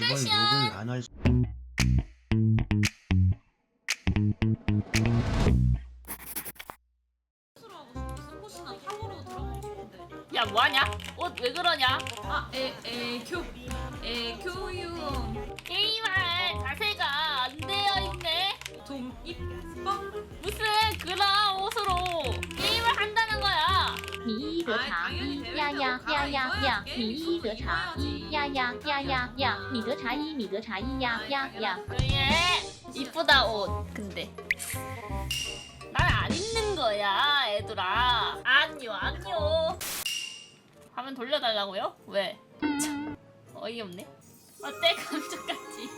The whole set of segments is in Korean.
욕을 안할 들어가고 싶은데. 야 뭐하냐? 옷 왜 그러냐? 아, 呀呀，米一得茶一呀呀呀呀呀，米得茶一，米得茶一呀呀呀。 예 이쁘다 옷 근데 난 안 입는 거야 애들아 안녕 안녕 화면 돌려달라고요? 왜? 참, 어이없네 어때 감쪽같지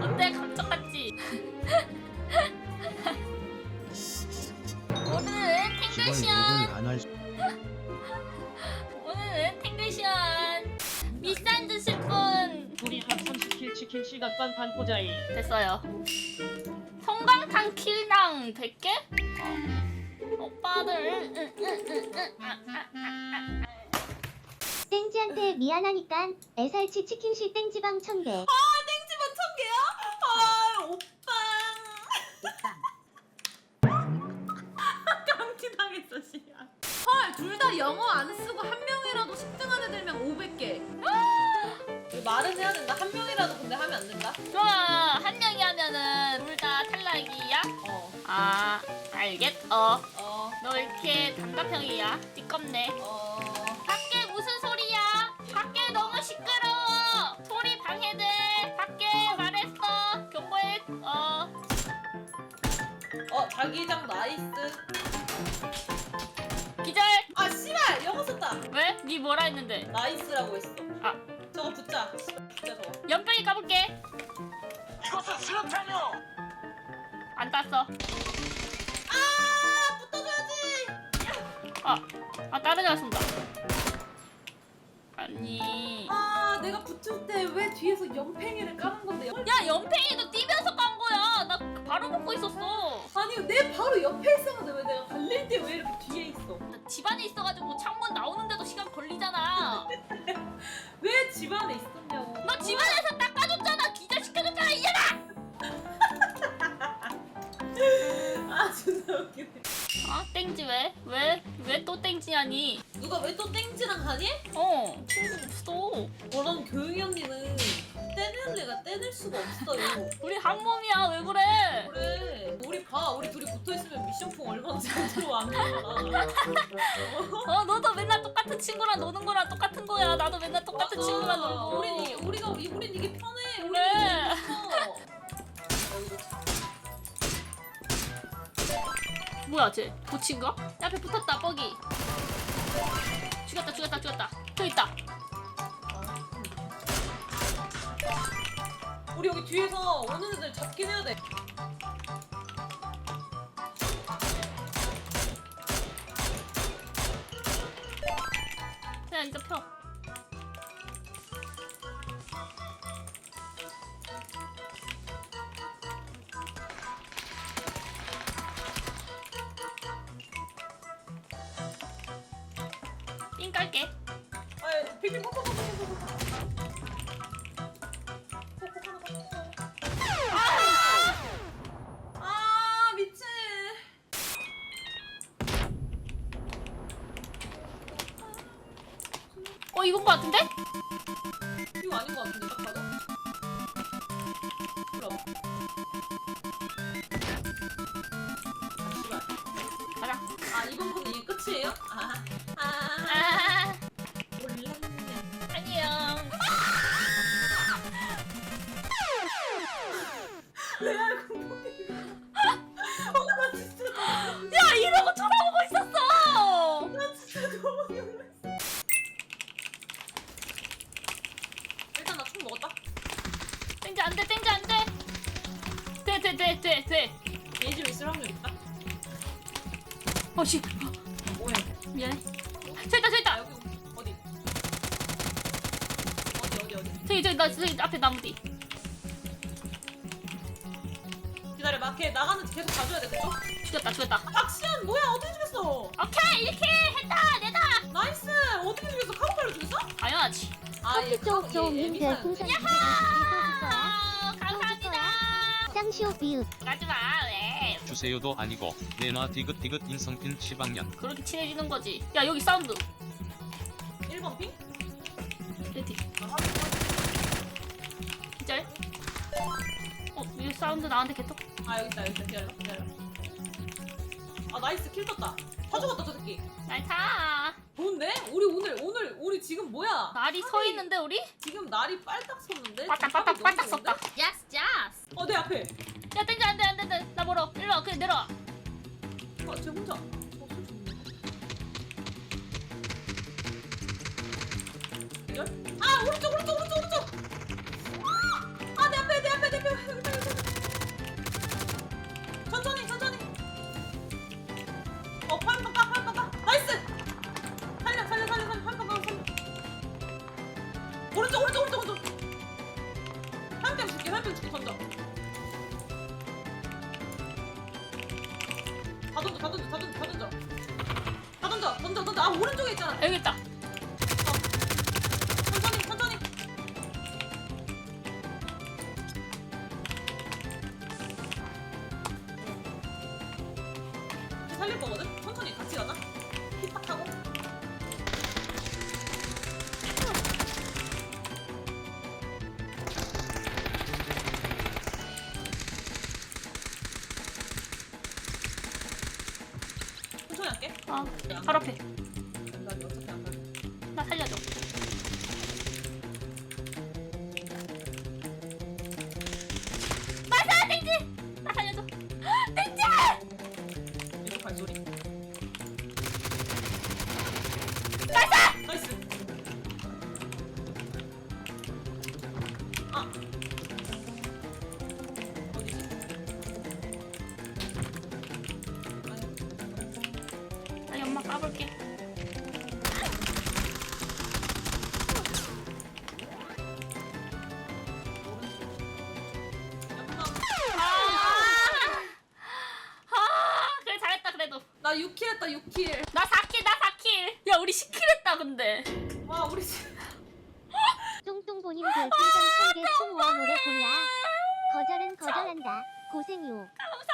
어때 감쪽같지 오늘은 시발 탱글시안 욕을 안할 탱글시안 미산 드실 분 우리 한 30킬 치킨 시간 빤판 포자이 됐어요. 성강탄 킬당 100개? 어. 오빠들 응, 응, 응, 응, 응, 아, 아, 아, 아. 땡지한테 미안하니까 애살치 치킨시 땡지방 천 개. 땡지만 천 개야? 아, 오빠. 깡티 당했어, 씨야. 헐, 둘 다 영어 안 쓰고 한 명 알겠 어. 어, 너 왜 이렇게 단답형이야? 띠껍네. 어. 밖에 무슨 소리야? 밖에 너무 시끄러워. 소리 방해돼. 밖에 말했어. 경고해. 어. 어, 자기장 나이스. 기절. 아, 씨발! 영어 썼다. 왜? 니 뭐라 했는데? 나이스라고 했어. 아. 저거 붙자. 붙자, 저거. 연병이 까볼게. 안 땄어. 아, 아 다른 애가 쏜다. 아니. 아, 내가 붙을 때 왜 뒤에서 연팽이를 까는 건데? 연- 야 연팽이도 뛰면서 깐 거야. 나 바로 먹고 있었어. 아니, 내 바로 옆에 있었는데 왜 내가 달릴 때 왜 이렇게 뒤에 있어? 나 집안에 있어가지고 창문 나오는데도 시간 걸리잖아. 왜 집안에 있었냐고. 너 집안에서 닦 땡지 왜? 왜? 왜 또 땡지냐니? 누가 왜 또 땡지랑 가니? 어 친구 없어. 저런 교육이 언니는 떼는 애가 떼낼 수가 없어요. 우리 한 몸이야. 왜 그래? 그래. 우리 봐. 우리 둘이 붙어있으면 미션풍 얼마나 잘. 안 되잖아. 어 너도 맨날 똑같은 친구랑 노는 거랑 똑같은 거야. 나도 맨날 똑같은. 친구랑 놀고. 우린 이, 우리가 우린 이게 편해. 우린 그래. 뭐야 쟤? 보친가? 앞에 붙었다 뻐기 죽였다 죽였다 죽였다. 저 있다. 우리 여기 뒤에서 오는 애들 잡긴 해야 돼. 그냥 이거 펴 삥 깔게 아, 뽀뽀 뽀뽀 뽀뽀. 아, 미친. 어 이건 거 같은데? 이거 아닌 것 같은데 딱 봐도. 그럼. 아, 씨발. 가자 아 이번 분은 이게 끝이에요? 아 내 알고 보니. 어, 나 진짜, 야 이러고 쳐다보고 있었어 나 진짜 너무 놀랐어. 일단 나 총 먹었다. 땡지 안돼 땡지 안돼 돼돼돼돼 돼 얘 집에 있을 확률 있다. 어씨 뭐해? 미안해 있다 저기 아 있다 여기 어디? 어디 어디 어디? 저기 저기 나 저기 앞에 나무 뒤 기다려봐. 걔 나가는지 계속 봐줘야 돼. 그쪽? 죽였다 죽였다 박시현 뭐야 어디 죽였어? 오케이 이렇게 했다 내다 나 나이스 어떻게 죽였어? 카우팔로 죽였어? 당연하지. 아얘 쪼쪼님 별풍선 200개 쏘줄 거야. 아, 감사합니다. 짱쇼 비읍. 가지마 왜? 주세요도 아니고 내놔 디귿디귿 인성핀 시방년 그렇게 친해지는 거지. 야 여기 사운드. 1번 핑? 레디. 기절. 사운드 나한테 개떡. 아 여기 있다 여기 있다 기다려 기다려 아 나이스 킬 떴다 다 죽었다 저 새끼 날 타. 좋은데? 우리 오늘 오늘 우리 지금 뭐야 날이 서 있는데 우리? 지금 날이 빨딱 섰는데? 지금 탑이 바짝 너무 섰다. 좋은데? 야스 야스. 어 내 앞에 야 땡겨 안돼 안돼 안돼. 나 멀어. 일로 와. 그냥 내려와. 어 쟤 혼자 어, 술 좋네. 이걸? 아 오른쪽 오른쪽 오른쪽 던져 다 던져 다 던져 다 던져 다 던져. 다 던져 던져 던져. 아 오른쪽에 있잖아. 여기 있다. 천천히 천천히. 이제 살릴 거거든? 천천히 같이 가자 아, 바로 앞에. 나 살려줘. 아. 까볼게. 아, 아, 그래 잘했다 그래도. 나 6킬 했다 6킬. 나 4킬 나 4킬. 야 우리 10킬 했다 근데. 와 우리 지- 뚱뚱보님 별풍선 1000개 충원 노래 골라. 거절은 거절한다. 고생요. 감사합니다.